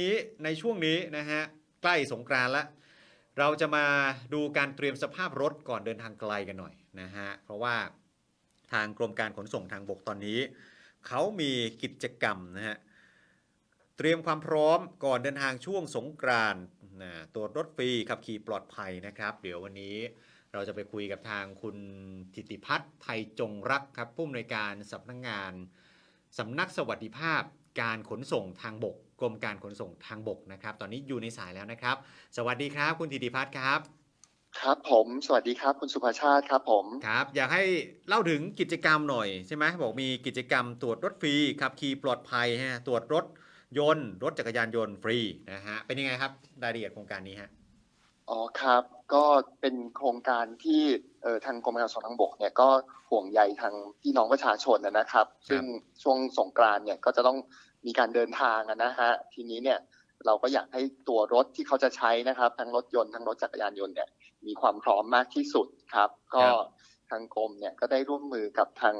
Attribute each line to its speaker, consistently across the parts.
Speaker 1: นี้ในช่วงนี้นะฮะใกล้สงกรานต์แล้วเราจะมาดูการเตรียมสภาพรถก่อนเดินทางไกลกันหน่อยนะฮะเพราะว่าทางกรมการขนส่งทางบกตอนนี้ เขามีกิจกรรมนะฮะเตรียมความพร้อมก่อนเดินทางช่วงสงกรานต์นะตรวจรถฟรีขับขี่ปลอดภัยนะครับ เดี๋ยววันนี้เราจะไปคุยกับทางคุณธิติพัฒน์ไทยจงรักครับผู้อำนวยการสำนักงานสำนักสวัสดิภาพการขนส่งทางบก กรมการขนส่งทางบกนะครับ ตอนนี้อยู่ในสายแล้วนะครับ สวัสดีครับ คุณธิติพัฒน์ครับ
Speaker 2: ครับผมสวัสดีครับคุณสุภาชาติครับผม
Speaker 1: ครับ อยากให้เล่าถึงกิจกรรมหน่อยใช่ไหมบอกมีกิจกรรมตรวจรถฟรีขับขี่ปลอดภัยฮะตรวจรถยนต์รถจักรยานยนต์ฟรีนะฮะเป็นยังไงครับรายละเอียดโครงการนี้ฮะ
Speaker 2: อ๋อครับ ก็เป็นโครงการที่เอ่อทางกรมการขนส่งทางบกเนี่ยก็ห่วงใยทางพี่น้องประชาชนนะนะครับ ซึ่งช่วงสงกรานต์เนี่ยก็จะต้อง มีการเดินทางอะนะฮะทีนี้เนี่ยเราก็อยากให้ตัวรถที่เขาจะใช้นะครับ ทั้งรถยนต์ทั้งรถจักรยานยนต์เนี่ยมีความพร้อมมากที่สุดครับ ก็ทางกรมเนี่ยก็ได้ร่วมมือกับทาง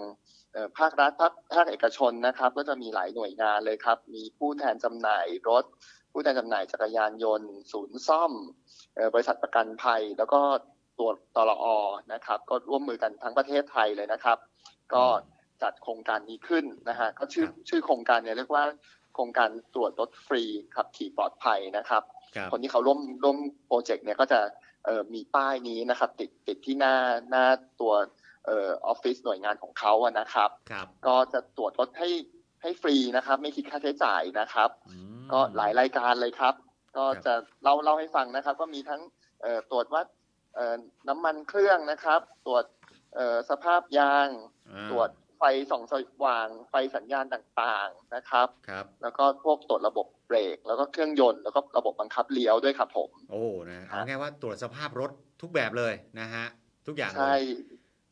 Speaker 2: เอ่อภาครัฐภาคภาคเอกชนนะครับ ก็จะมีหลายหน่วยงานเลยครับ มีผู้แทนจำหน่ายรถ ผู้แทนจำหน่ายจักรยานยนต์ ศูนย์ซ่อมเอ่อบริษัทประกันภัย แล้วก็ตัวตลอนะครับ ก็ร่วมมือกันทั้งประเทศไทยเลยนะครับ ก็ จัดโครงการนี้ขึ้นนะฮะก็ชื่อ
Speaker 1: ครับ
Speaker 2: ชื่อโครงการเนี่ยเรียกว่าโครงการตรวจรถฟรีขับขี่ปลอดภัยนะครับ
Speaker 1: ครับ
Speaker 2: คนที่เขาร่วมร่วมโปรเจกต์เนี่ยก็จะเอ่อมีป้ายนี้นะครับ ติดติดที่หน้าหน้าตัวเออออฟฟิศหน่วยงานของเขาอะนะครับ
Speaker 1: ครับ
Speaker 2: ก็จะตรวจรถให้ให้ฟรีนะครับ ไม่คิดค่าใช้จ่ายนะครับ
Speaker 1: อืม
Speaker 2: ก็หลายรายการเลยครับ ก็
Speaker 1: ครับ
Speaker 2: จะเล่าเล่าให้ฟังนะครับ ก็มีทั้งเอ่อตรวจวัดเอ่อน้ำมันเครื่องนะครับ ตรวจเอ่อสภาพยาง
Speaker 1: อ่า
Speaker 2: ตรวจไฟ ส่องสว่าง ไฟสัญญาณต่างๆนะครับ
Speaker 1: ครับ
Speaker 2: แล้วก็พวกตรวจระบบเบรก แล้วก็เครื่องยนต์ แล้วก็ระบบบังคับเลี้ยวด้วยครับผม
Speaker 1: โอ้ นะ เอาง่ายว่าตรวจสภาพรถทุกแบบเลยนะฮะ ทุกอย่างเลย
Speaker 2: ใช่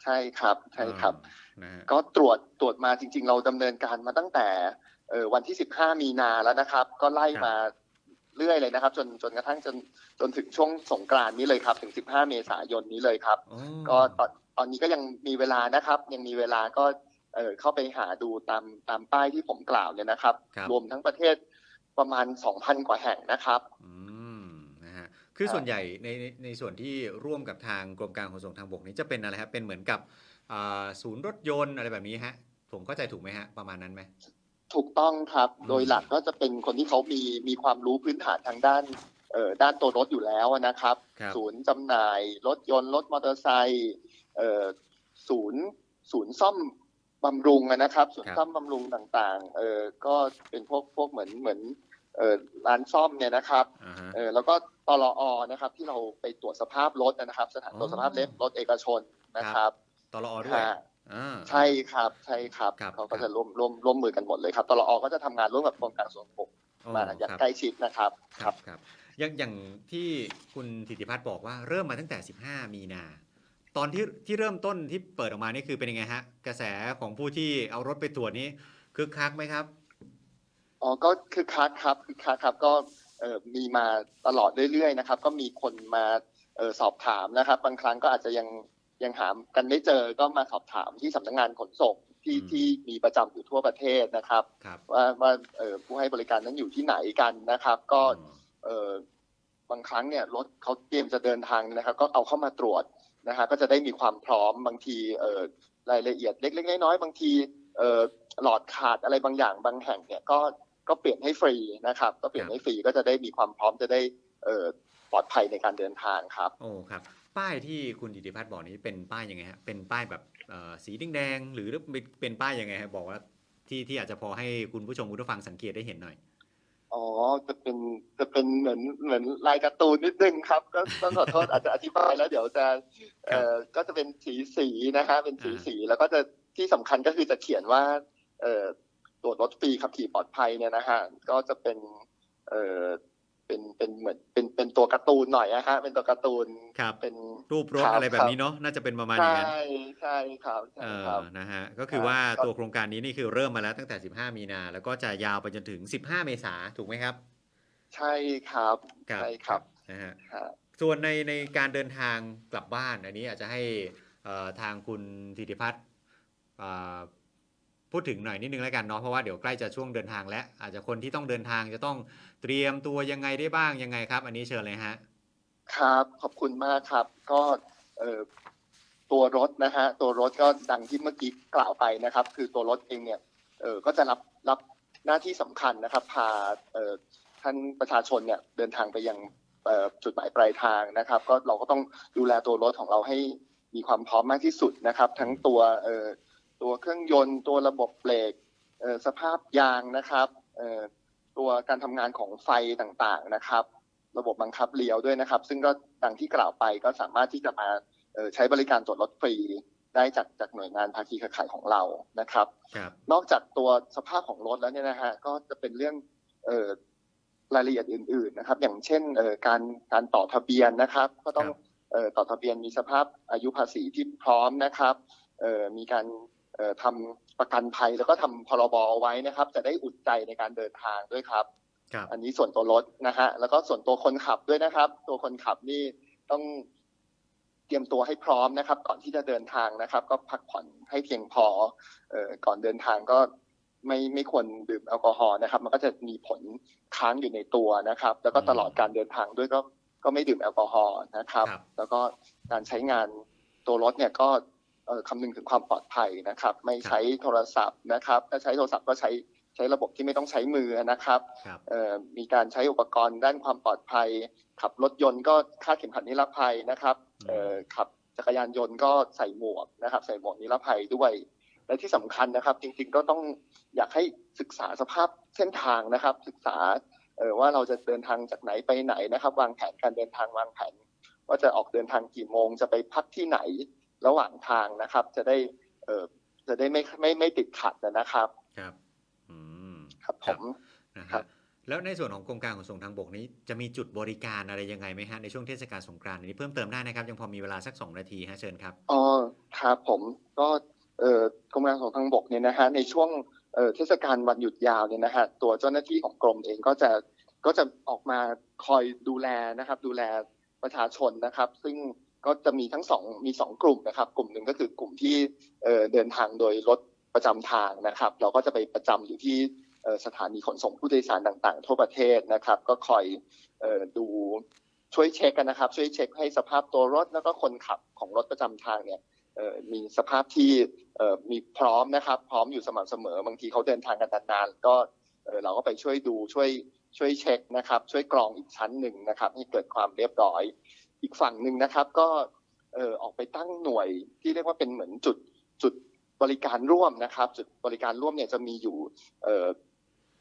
Speaker 2: ใช่ครับ ใช่ครับ
Speaker 1: อ่านะฮะ
Speaker 2: ก็ตรวจ ตรวจมาจริง ๆ เราดำเนินการมาตั้งแต่เอ่อวันที่ 15 มีนาแล้วนะครับ ก็ไล่มาเรื่อยเลยนะครับ จนจนกระทั่งจนจนถึงช่วงสงกรานต์นี้เลยครับ ถึง 15 เมษายนนี้เลยครับ
Speaker 1: โอ้
Speaker 2: ก็ตอนตอนนี้ก็ยังมีเวลานะครับ ยังมีเวลาก็ เอ่อเข้าไปหาดูตามตามป้ายที่ผมกล่าวเนี่ยนะครับ
Speaker 1: ครับ
Speaker 2: รวมทั้งประเทศประมาณ 2,000 กว่าแห่งนะครับ
Speaker 1: อืมนะฮะคือ
Speaker 2: ครับ
Speaker 1: ส่วนใหญ่ในในในส่วนที่ร่วมกับทางกรมการขนส่งทางบกนี้จะเป็นอะไรครับเป็นเหมือนกับอ่าศูนย์รถยนต์อะไรแบบนี้ฮะ ผมเข้าใจถูกไหมฮะ ประมาณนั้นไหม
Speaker 2: ถูกต้องครับ
Speaker 1: อืม
Speaker 2: โดยหลักก็จะเป็นคนที่เขามีมีความรู้พื้นฐานทางด้านเอ่อด้านตัวรถอยู่แล้วนะครับ
Speaker 1: ครับ
Speaker 2: ศูนย์จำหน่ายรถยนต์รถมอเตอร์ไซค์เอ่อศูนย์ศูนย์ซ่อม บำรุงอะนะครับศูน
Speaker 1: ครั
Speaker 2: ย์
Speaker 1: บ
Speaker 2: ซ่อมบำรุงต่างๆเออก็เป็นพวกพวกเหมือนเหมือนเอ่อร้านซ่อมเนี่ยนะครับ
Speaker 1: อ่าฮะ
Speaker 2: เออแล้วก็ตลอนะครับ ที่เราไปตรวจสภาพรถนะครับ สถานตรวจสภาพรถรถเอกชนนะครับ
Speaker 1: ตลอด้วย
Speaker 2: ฮะ
Speaker 1: อ่า
Speaker 2: ใช่ครับใช่ครับ
Speaker 1: ครับ
Speaker 2: เขาก็
Speaker 1: ครั
Speaker 2: จะ
Speaker 1: บ
Speaker 2: ร่วมร่วมร่วมมือกันหมดเลยครับตลอก็จะทำงานร่วมกับกรมการขนส่งทางบก
Speaker 1: โอ้
Speaker 2: มาอย่าง
Speaker 1: ครับ
Speaker 2: ใกล้ชิดนะครับ
Speaker 1: ครับครับอย่างอย่างที่คุณธิติพัฒน์บอกว่าเริ่มมาตั้งแต่ 15 มีนา ตอนที่ที่เริ่มต้นที่เปิดออกมานี่คือเป็นยังไงฮะ กระแสของผู้ที่เอารถไปตรวจนี้คึกคักไหมครับ
Speaker 2: อ๋อก็คือคักครับคือคักครับก็เอ่อมีมาตลอดเรื่อยๆนะครับ ก็มีคนมาเอ่อสอบถามนะครับ บางครั้งก็อาจจะยังยังหากันไม่เจอก็มาสอบถามที่สำนักงานขนส่งที่
Speaker 1: อืม
Speaker 2: ที่มีประจำอยู่ทั่วประเทศนะครับ
Speaker 1: ครับ
Speaker 2: ว่าว่าเอ่อผู้ให้บริการนั้นอยู่ที่ไหนกันนะครับ ก็
Speaker 1: อืม
Speaker 2: เอ่อบางครั้งเนี่ยรถเขาเตรียมจะเดินทางนะครับ ก็เอาเข้ามาตรวจ นะฮะก็จะได้มีความพร้อมบางทีเอ่อรายละเอียดเล็ก ๆ น้อยๆบางทีเอ่อหลอดขาดอะไรบางอย่างบางแห่งเนี่ยก็ก็เปลี่ยนให้ฟรีนะครับ ก็เปลี่ยนให้ฟรีก็จะได้มีความพร้อมจะได้เอ่อปลอดภัยในการเดินทางครับ
Speaker 1: โอ้ครับป้ายที่คุณธิติพัฒน์บอกนี้เป็นป้ายยังไงฮะเป็นป้ายแบบเอ่อสีแดงๆหรือเป็นป้ายยังไงฮะบอกว่าที่ที่อาจจะพอให้คุณผู้ชมคุณผู้ฟังสังเกตได้เห็นหน่อย
Speaker 2: อ๋อจะเป็นจะเป็นเหมือนเหมือนลายการ์ตูนนิดนึงครับ ก็ต้องขอโทษอาจจะอธิบายแล้วเดี๋ยวจะเอ่อก็จะเป็นสีสีนะฮะเป็นสี
Speaker 1: อ่า
Speaker 2: สีแล้วก็จะที่สำคัญก็คือจะเขียนว่า เอ่อตรวจรถฟรีขับขี่ปลอดภัยเนี่ยนะฮะก็จะเป็นเอ่อเป็นเป็นเหมือนเป็น เป็นตัวการ์ตูนหน่อยนะฮะเป็นตัวการ์ตูน
Speaker 1: ครับ
Speaker 2: เป็น
Speaker 1: รูปรถ
Speaker 2: ครับ
Speaker 1: อะไรแบบนี้เนาะน่าจะเป็นประมาณอย่างนั้น
Speaker 2: ใช่ใช่ครับ
Speaker 1: เอ
Speaker 2: ใช่
Speaker 1: อ
Speaker 2: ครับ
Speaker 1: นะฮะก็คือ
Speaker 2: ครับ
Speaker 1: ว่า
Speaker 2: ก็
Speaker 1: ตัวโครงการนี้นี่คือเริ่มมาแล้วตั้งแต่ 15 มีนา แล้วก็จะยาวไปจนถึง 15 เมษาถูกไหมครับ
Speaker 2: ใช่ครับใช่ครับ
Speaker 1: นะฮะ
Speaker 2: ฮะ
Speaker 1: ส่วนในในการเดินทางกลับบ้านอันนี้อาจจะให้เอ่อทางคุณธิติพัฒน์อ่า พูดถึงหน่อยนิดนึงแล้วกันเนาะเพราะว่าเดี๋ยวใกล้จะช่วงเดินทางแล้วอาจจะคนที่ต้องเดินทางจะต้องเตรียมตัวยังไงได้บ้างยังไงครับ อันนี้เชิญเลยฮะ
Speaker 2: ครับขอบคุณมากครับ ก็เอ่อตัวรถนะฮะตัวรถก็ดังที่เมื่อกี้กล่าวไปนะครับ คือตัวรถเองเนี่ยเออก็จะรับรับหน้าที่สำคัญนะครับ พาเอ่อท่านประชาชนเนี่ยเดินทางไปยังเออจุดหมายปลายทางนะครับ ก็เราก็ต้องดูแลตัวรถของเราให้มีความพร้อมมากที่สุดนะครับ ทั้งตัวเออ ตัวเครื่องยนต์ ตัวระบบเบรกเอ่อสภาพยางนะครับเอ่อตัวการทำงานของไฟต่างๆนะครับ ระบบบังคับเลี้ยวด้วยนะครับ ซึ่งก็ดังที่กล่าวไปก็สามารถที่จะมาเอ่อใช้บริการตรวจรถฟรีได้จากจากหน่วยงานภาคีเครือข่ายของเรานะครับ
Speaker 1: ครับ
Speaker 2: นอกจากตัวสภาพของรถแล้วเนี่ยนะฮะก็จะเป็นเรื่องเอ่อรายละเอียดอื่น ๆนะครับ อย่างเช่นเอ่อการการต่อทะเบียนนะครับ ก็ต้อง
Speaker 1: ครับ
Speaker 2: เอ่อต่อทะเบียนมีสภาพอายุภาษีที่พร้อมนะครับเอ่อมีการเอ่อ ทำประกันภัยแล้วก็ทำพรบเอาไว้นะครับ จะได้อุ่นใจในการเดินทางด้วยครับ
Speaker 1: ครับ
Speaker 2: อันนี้ส่วนตัวรถนะฮะแล้วก็ส่วนตัวคนขับด้วยนะครับ ตัวคนขับนี่ต้องเตรียมตัวให้พร้อมนะครับ ก่อนที่จะเดินทางนะครับ ก็พักผ่อนให้เพียงพอเอ่อก่อนเดินทางก็ไม่ไม่ควรดื่มแอลกอฮอล์นะครับ มันก็จะมีผลค้างอยู่ในตัวนะครับ แล้วก็ตลอดการเดินทางด้วยก็ก็ไม่ดื่มแอลกอฮอล์นะครับ
Speaker 1: ครับ
Speaker 2: แล้วก็การใช้งานตัวรถเนี่ยก็เอ่อ คำนึงถึงความปลอดภัยนะครับ ไม่ใช้โทรศัพท์นะครับ ถ้าใช้โทรศัพท์ก็ใช้ใช้ระบบที่ไม่ต้องใช้มือนะครับ
Speaker 1: ครับ
Speaker 2: เอ่อมีการใช้อุปกรณ์ด้านความปลอดภัย ขับรถยนต์ก็คาดเข็มขัดนิรภัยนะครับ
Speaker 1: อืม
Speaker 2: เอ่อขับจักรยานยนต์ก็ใส่หมวกนะครับ ใส่หมวกนิรภัยด้วย และที่สำคัญนะครับ จริง ๆ ก็ต้องอยากให้ศึกษาสภาพเส้นทางนะครับ ศึกษาเอ่อว่าเราจะเดินทางจากไหนไปไหนนะครับ วางแผนการเดินทางวางแผน ว่าจะออกเดินทางกี่โมงจะไปพักที่ไหน ระหว่างทางนะครับ จะได้เอ่อจะได้ไม่ไม่ไม่ติดขัดนะครับ
Speaker 1: ครับอืม
Speaker 2: ครับผม
Speaker 1: นะ
Speaker 2: ครั
Speaker 1: ฮะ
Speaker 2: บ
Speaker 1: แล้วในส่วนของกรมการขนส่งทางบกนี้จะมีจุดบริการอะไรยังไงไหมฮะในช่วงเทศกาลสงกรานต์อันนี้เพิ่มเติมได้นะครับ ยังพอมีเวลาสักสองนาทีฮะเชิญครับ
Speaker 2: อ๋อครับผมก็เอ่อกรมการขนส่งทางบกเนี่ยนะฮะในช่วงเอ่อเทศกาลวันหยุดยาวเนี่ยนะฮะตัวเจ้าหน้าที่ของกรมเองก็จะก็จะออกมาคอยดูแลนะครับ ดูแลประชาชนนะครับ ซึ่ง ก็จะมีทั้งสองมีสองกลุ่มนะครับ กลุ่มหนึ่งก็คือกลุ่มที่เดินทางโดยรถประจำทางนะครับ เราก็จะไปประจำอยู่ที่สถานีขนส่งผู้โดยสารต่าง ๆ ทั่วประเทศนะครับ ก็คอยดูช่วยเช็คกันนะครับ ช่วยเช็คให้สภาพตัวรถแล้วก็คนขับของรถประจำทางเนี่ยมีสภาพที่มีพร้อมนะครับ พร้อมอยู่สม่ำเสมอ บางทีเขาเดินทางกันนานๆก็เราก็ไปช่วยดูช่วยช่วยเช็คนะครับ ช่วยกรองอีกชั้นหนึ่งนะครับ ให้เกิดความเรียบร้อย อีกฝั่งหนึ่งนะครับ ก็เออออกไปตั้งหน่วยที่เรียกว่าเป็นเหมือนจุดจุดบริการร่วมนะครับ จุดบริการร่วมเนี่ยจะมีอยู่เออ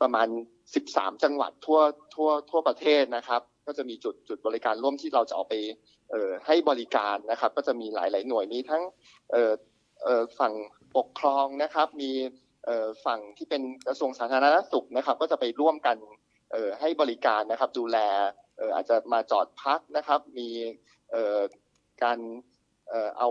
Speaker 2: ประมาณ 13 จังหวัดทั่วทั่วทั่วประเทศนะครับ ก็จะมีจุดจุดบริการร่วมที่เราจะเอาไปเออให้บริการนะครับ ก็จะมีหลาย ๆ หน่วยมีทั้งเเออฝั่งปกครองนะครับ มีเออฝั่งที่เป็นกระทรวงสาธารณสุขนะครับ ก็จะไปร่วมกันเออให้บริการนะครับ ดูแล อ่ออาจจะมาจอดพักนะครับ มีเอ่อการเอ่อเอา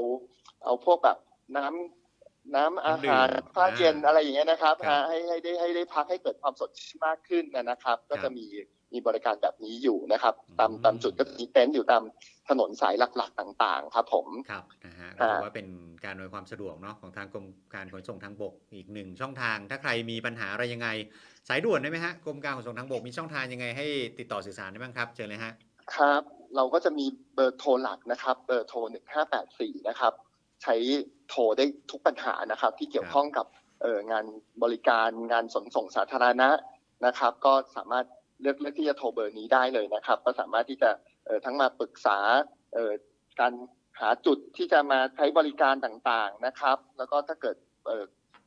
Speaker 2: เอาพวกแบบน้ำน้ำอาหาร
Speaker 1: น้ำดื่ม
Speaker 2: ผ้าเย็น
Speaker 1: อ่า
Speaker 2: อะไรอย่างเงี้ยนะครับ
Speaker 1: ครับ
Speaker 2: ให้ให้ได้ให้ได้พักให้เกิดความสดชื่นมากขึ้นนะครับ ก็
Speaker 1: ครั
Speaker 2: จะ
Speaker 1: บ
Speaker 2: มี มีบริการแบบนี้อยู่นะครับ ตาม
Speaker 1: อืม
Speaker 2: ตามจุดก็จะมีเต็นท์อยู่ตามถนนสายหลักๆ ต่างๆ ครับ ผม
Speaker 1: ครับนะฮะก็
Speaker 2: อ่า
Speaker 1: ถือว่าเป็นการอำนวยความสะดวกเนาะของทางกรมการขนส่งทางบกอีกหนึ่งช่องทาง ถ้าใครมีปัญหาอะไรยังไง สายด่วนได้ไหมฮะกรมการขนส่งทางบกมีช่องทางยังไงให้ติดต่อสื่อสารได้บ้างครับเชิญเลยฮะ
Speaker 2: ครับเราก็จะมีเบอร์โทรหลักนะครับ เบอร์โทร1584นะครับ ใช้โทรได้ทุกปัญหานะครับ ที่เกี่ยวข้องกับเอ่องานบริการงานขนส่งสาธารณะนะครับ ก็สามารถ เลือกเลือกที่จะโทรเบอร์นี้ได้เลยนะครับ ก็สามารถที่จะเอ่อทั้งมาปรึกษาเอ่อการหาจุดที่จะมาใช้บริการต่างๆนะครับ แล้วก็ถ้าเกิดเอ่อ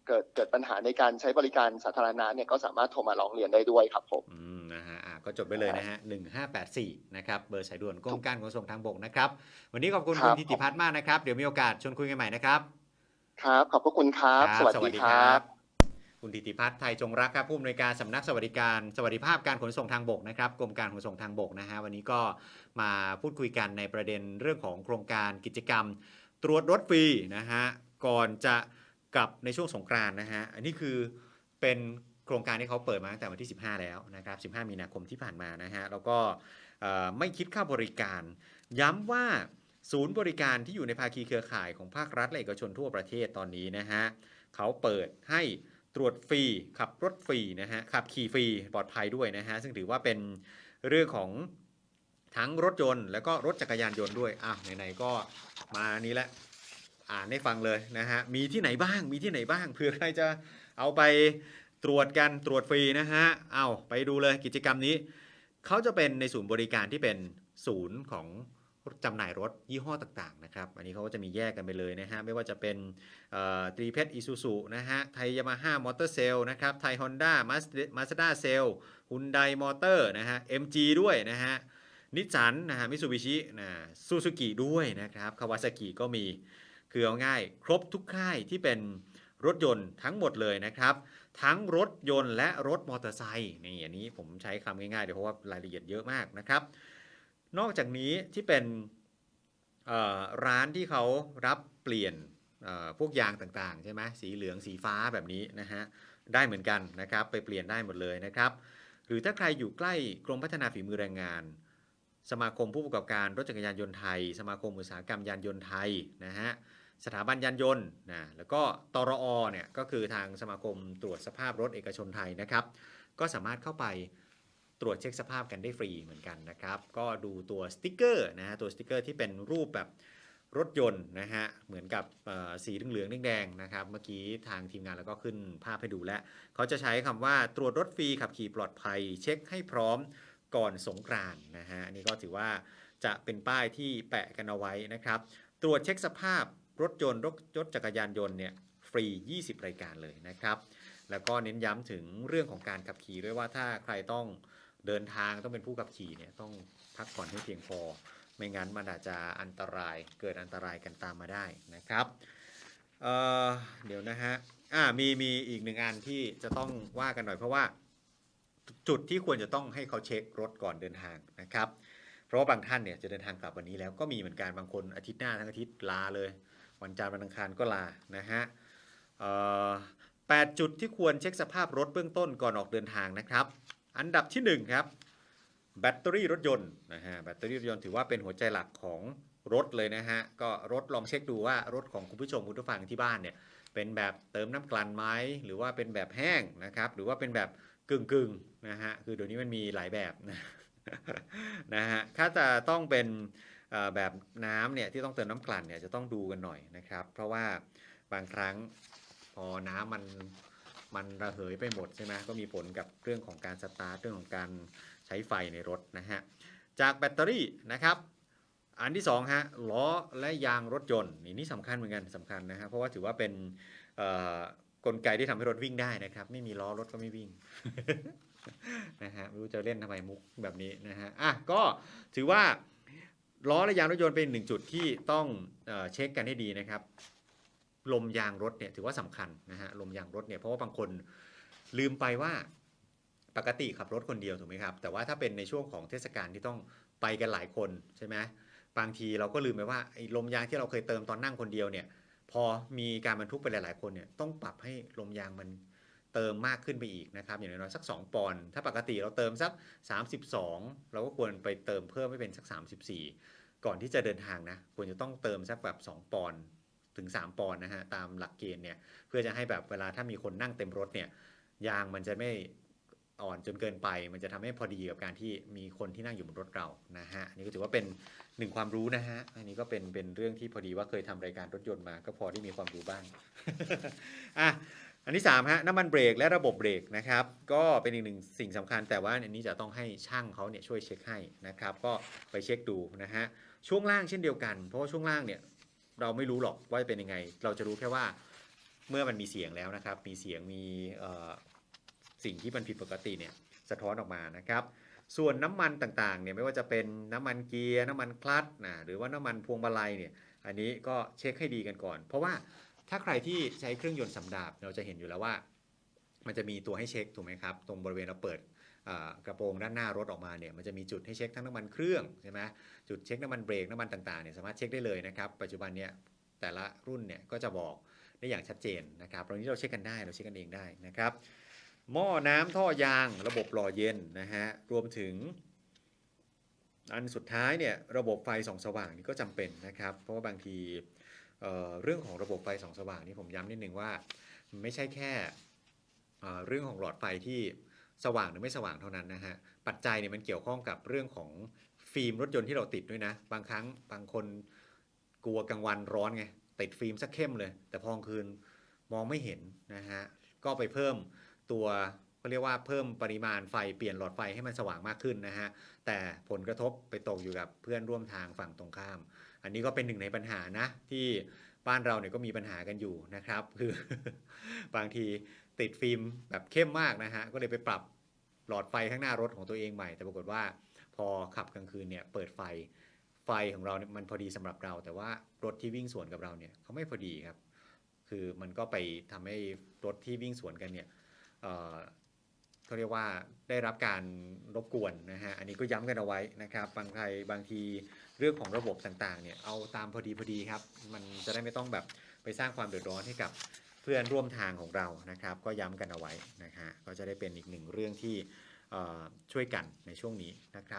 Speaker 2: เกิดเกิดปัญหาในการใช้บริการสาธารณะเนี่ยก็สามารถโทรมาร้องเรียนได้ด้วยครับผม
Speaker 1: อืมนะฮะอะก็จดไปเลยนะฮะ1584นะครับ เบอร์สายด่วนกรมการขนส่งทางบกนะครับ วันนี้ขอบคุณ
Speaker 2: ครั
Speaker 1: คุณ
Speaker 2: บ
Speaker 1: ธิติพัฒน์มากนะครับ เดี๋ยวมีโอกาสชวนคุยกันใหม่นะครับ
Speaker 2: ครับ ขอบพระคุณครับ สวัสดีครับ
Speaker 1: คุณธิติพัฒน์ไทยจงรักครับผู้อำนวยการสำนักสวัสดิการสวัสดิภาพการขนส่งทางบกนะครับกรมการขนส่งทางบกนะฮะวันนี้ก็มาพูดคุยกันในประเด็นเรื่องของโครงการกิจกรรม ตรวจรถฟรีนะฮะก่อนจะกลับในช่วงสงกรานนะฮะอันนี้คือเป็นโครงการที่เขาเปิดมาตั้งแต่วันที่ 15 แล้วนะครับ 15 มีนาคมที่ผ่านมานะฮะแล้วก็ไม่คิดค่าบริการ ย้ำว่าศูนย์บริการที่อยู่ในภาคีเครือข่ายของภาครัฐและเอกชนทั่วประเทศตอนนี้นะฮะเขาเปิดให้ ตรวจฟรี ขับรถฟรีนะฮะขับขี่ฟรีปลอดภัยด้วยนะฮะซึ่งถือว่าเป็นเรื่องของทั้งรถยนต์แล้วก็รถจักรยานยนต์ด้วยอะไหนๆก็มานี้แหละอ่านให้ฟังเลยนะฮะมีที่ไหนบ้างมีที่ไหนบ้างเผื่อใครจะเอาไปตรวจกันตรวจฟรีนะฮะเอาไปดูเลยกิจกรรมนี้ เขาจะเป็นในศูนย์บริการที่เป็นศูนย์ของ จำหน่ายรถยี่ห้อต่างๆนะครับ อันนี้เขาก็จะมีแยกกันไปเลยนะฮะ ไม่ว่าจะเป็นตรีเพชรอิซูซุนะฮะ ไทยยามาฮ่ามอเตอร์เซลนะครับ ไทยฮอนด้ามาสด้าเซลฮุนไดมอเตอร์นะฮะ MG ด้วยนะฮะ นิสสันนะฮะ มิซูบิชินะซูซูกิด้วยนะครับ คาวาซากิก็มี คือเอาง่าย ครบทุกค่ายที่เป็นรถยนต์ทั้งหมดเลยนะครับ ทั้งรถยนต์และรถมอเตอร์ไซค์นี่อันนี้ผมใช้คำง่ายๆเดี๋ยวเพราะว่ารายละเอียดเยอะมากนะครับ นอกจากนี้ที่เป็นร้านที่เขารับเปลี่ยนพวกยางต่างๆ ใช่ไหมสีเหลืองสีฟ้าแบบนี้นะฮะได้เหมือนกันนะครับไปเปลี่ยนได้หมดเลยนะครับ หรือถ้าใครอยู่ใกล้กรมพัฒนาฝีมือแรงงาน สมาคมผู้ประกอบการรถจักรยานยนต์ไทย สมาคมอุตสาหกรรมยานยนต์ไทยนะฮะสถาบันยานยนต์นะแล้วก็ตรอเนี่ยก็คือทางสมาคมตรวจสภาพรถเอกชนไทยนะครับ ก็สามารถเข้าไป ตรวจเช็คสภาพกันได้ฟรีเหมือนกันนะครับ ก็ดูตัวสติกเกอร์นะฮะตัวสติกเกอร์ที่เป็นรูปแบบรถยนต์นะฮะเหมือนกับสีเหลืองๆแดงๆนะครับเมื่อกี้ทางทีมงานแล้วก็ขึ้นภาพให้ดูแล้ว เขาจะใช้คำว่าตรวจรถฟรีขับขี่ปลอดภัย เช็คให้พร้อมก่อนสงกรานนะฮะนนี้ก็ถือว่าจะเป็นป้ายที่แปะกันเอาไว้นะครับ ตรวจเช็คสภาพรถยนต์รถรถจักรยานยนต์เนี่ยฟรี 20 รายการเลยนะครับ แล้วก็เน้นย้ำถึงเรื่องของการขับขี่ด้วยว่าถ้าใครต้อง เดินทางต้องเป็นผู้ขับขี่เนี่ยต้องพักผ่อนให้เพียงพอ ไม่งั้นมันอาจจะอันตรายเกิดอันตรายกันตามมาได้นะครับเเดี๋ยวนะฮะอ่ามีมีอีกหนึ่งอันที่จะต้องว่ากันหน่อยเพราะว่าจุดที่ควรจะต้องให้เขาเช็ครถก่อนเดินทางนะครับ เพราะว่าบางท่านเนี่ยจะเดินทางกลับวันนี้แล้วก็มีเหมือนกันบางคนอาทิตย์หน้าทั้งอาทิตย์ลาเลย วันจันทร์วันอังคารก็ลานะฮะแปดจุดที่ควรเช็คสภาพรถเบื้องต้นก่อนออกเดินทางนะครับ อันดับที่หนึ่งครับ แบตเตอรี่รถยนต์นะฮะแบตเตอรี่รถยนต์ถือว่าเป็นหัวใจหลักของรถเลยนะฮะ ก็รถลองเช็คดูว่ารถของคุณผู้ชมคุณผู้ฟังที่บ้านเนี่ยเป็นแบบเติมน้ำกลั่นไหมหรือว่าเป็นแบบแห้งนะครับ หรือว่าเป็นแบบกึ่งกึ่งนะฮะคือเดี๋ยวนี้มันมีหลายแบบนะฮะถ้าจะต้องเป็นแบบน้ำเนี่ยที่ต้องเติมน้ำกลั่นเนี่ยจะต้องดูกันหน่อยนะครับ เพราะว่าบางครั้งพอน้ำมัน มันระเหยไปหมดใช่ไหมก็มีผลกับเรื่องของการสตาร์ทเรื่องของการใช้ไฟในรถนะฮะจากแบตเตอรี่นะครับ อันที่สองฮะล้อและยางรถยนต์นี่นี่สำคัญเหมือนกันสำคัญนะฮะเพราะว่าถือว่าเป็นกลไกที่ทำให้รถวิ่งได้นะครับ ไม่มีล้อรถก็ไม่วิ่งนะฮะไม่รู้จะเล่นทำไมมุกแบบนี้นะฮะอะก็ถือว่าล้อและยางรถยนต์เป็นหนึ่งจุดที่ต้องเอเช็คกันให้ดีนะครับ ลมยางรถเนี่ยถือว่าสำคัญนะฮะลมยางรถเนี่ยเพราะว่าบางคนลืมไปว่าปกติขับรถคนเดียวถูกไหมครับ แต่ว่าถ้าเป็นในช่วงของเทศกาลที่ต้องไปกันหลายคนใช่ไหมบางทีเราก็ลืมไปว่าไอ้ลมยางที่เราเคยเติมตอนนั่งคนเดียวเนี่ยพอมีการบรรทุกไปหลาย ๆ คนเนี่ยต้องปรับให้ลมยางมันเติมมากขึ้นไปอีกนะครับ อย่างน้อยสัก 2 ปอนด์ถ้าปกติเราเติมสัก 32 เราก็ควรไปเติมเพิ่มให้เป็นสัก 34 ก่อนที่จะเดินทางนะควรจะต้องเติมสักแบบ 2 ปอนด์ ถึง 3 ปอนด์นะฮะ ตามหลักเกณฑ์เนี่ย เพื่อจะให้แบบเวลาถ้ามีคนนั่งเต็มรถเนี่ย ยางมันจะไม่อ่อนจนเกินไป มันจะทำให้พอดีกับการที่มีคนที่นั่งอยู่บนรถเรา นะฮะนนี่ก็ถือว่าเป็นหนึ่งความรู้นะฮะ อันนี้ก็เป็นเป็นเรื่องที่พอดีว่าเคยทำรายการรถยนต์มา ก็พอได้มีความรู้บ้าง อะ อันที่3ฮะ น้ำมันเบรกและระบบเบรกนะครับ ก็เป็นอีกหนึ่งสิ่งสำคัญ แต่ว่าอันนี้จะต้องให้ช่างเขาเนี่ยช่วยเช็คให้นะครับ ก็ไปเช็คดูนะฮะ ช่วงล่างเช่นเดียวกัน เพราะว่าช่วงล่างเนี่ย เราไม่รู้หรอกว่าจะเป็นยังไง เราจะรู้แค่ว่าเมื่อมันมีเสียงแล้วนะครับ มีเสียงมีสิ่งที่มันผิดปกติเนี่ยสะท้อนออกมานะครับ ส่วนน้ำมันต่างๆเนี่ยไม่ว่าจะเป็นน้ำมันเกียร์น้ำมันคลัตช์นะหรือว่าน้ำมันพวงมาลัยเนี่ยอันนี้ก็เช็คให้ดีกันก่อน เพราะว่าถ้าใครที่ใช้เครื่องยนต์สำดาบเราจะเห็นอยู่แล้วว่า มันจะมีตัวให้เช็คถูกไหมครับ ตรงบริเวณเราเปิด กระโปรงด้านหน้ารถออกมาเนี่ยมันจะมีจุดให้เช็คทั้งน้ำมันเครื่องใช่ไหมจุดเช็คน้ำมันเบรกน้ำมันต่างๆเนี่ยสามารถเช็คได้เลยนะครับปัจจุบันเนี่ยแต่ละรุ่นเนี่ยก็จะบอกได้อย่างชัดเจนนะครับตรงนี้เราเช็คกันได้เราเช็คกันเองได้นะครับหม้อน้ำท่อยางระบบหล่อเย็นนะฮะรวมถึงอันสุดท้ายเนี่ยระบบไฟส่องสว่างนี่ก็จำเป็นนะครับเพราะว่าบางทีเเรื่องของระบบไฟส่องสว่างนี่ผมย้ำนิดนึงว่า ไม่ใช่แค่เรื่องของหลอดไฟที่ สว่างหรือไม่สว่างเท่านั้นนะฮะปัจจัยเนี่ยมันเกี่ยวข้องกับเรื่องของฟิล์มรถยนต์ที่เราติดด้วยนะ บางครั้งบางคนกลัวกลางวันร้อนไงติดฟิล์มสักเข้มเลย แต่พอกลางคืนมองไม่เห็นนะฮะก็ไปเพิ่มตัวเขาเรียกว่าเพิ่มปริมาณไฟเปลี่ยนหลอดไฟให้มันสว่างมากขึ้นนะฮะ แต่ผลกระทบไปตกอยู่กับเพื่อนร่วมทางฝั่งตรงข้าม อันนี้ก็เป็นหนึ่งในปัญหานะ ที่บ้านเราเนี่ยก็มีปัญหากันอยู่นะครับ คือบางทีติดฟิล์มแบบเข้มมากนะฮะ ก็เลยไปปรับ หลอดไฟข้างหน้ารถของตัวเองใหม่ แต่ปรากฏว่าพอขับกลางคืนเนี่ยเปิดไฟไฟของเราเนี่ยมันพอดีสำหรับเรา แต่ว่ารถที่วิ่งสวนกับเราเนี่ยเขาไม่พอดีครับ คือมันก็ไปทำให้รถที่วิ่งสวนกันเนี่ยเเขาเรียกว่าได้รับการรบกวนนะฮะ อันนี้ก็ย้ำกันเอาไว้นะครับ บางใครบางทีเรื่องของระบบต่างๆเนี่ยเอาตามพอดีพอดีครับ มันจะได้ไม่ต้องแบบไปสร้างความเดือดร้อนให้กับ เพื่อนร่วมทางของเรานะครับ ก็ย้ำกันเอาไว้นะฮะก็จะได้เป็นอีกหนึ่งเรื่องที่ช่วยกันในช่วงนี้นะครับ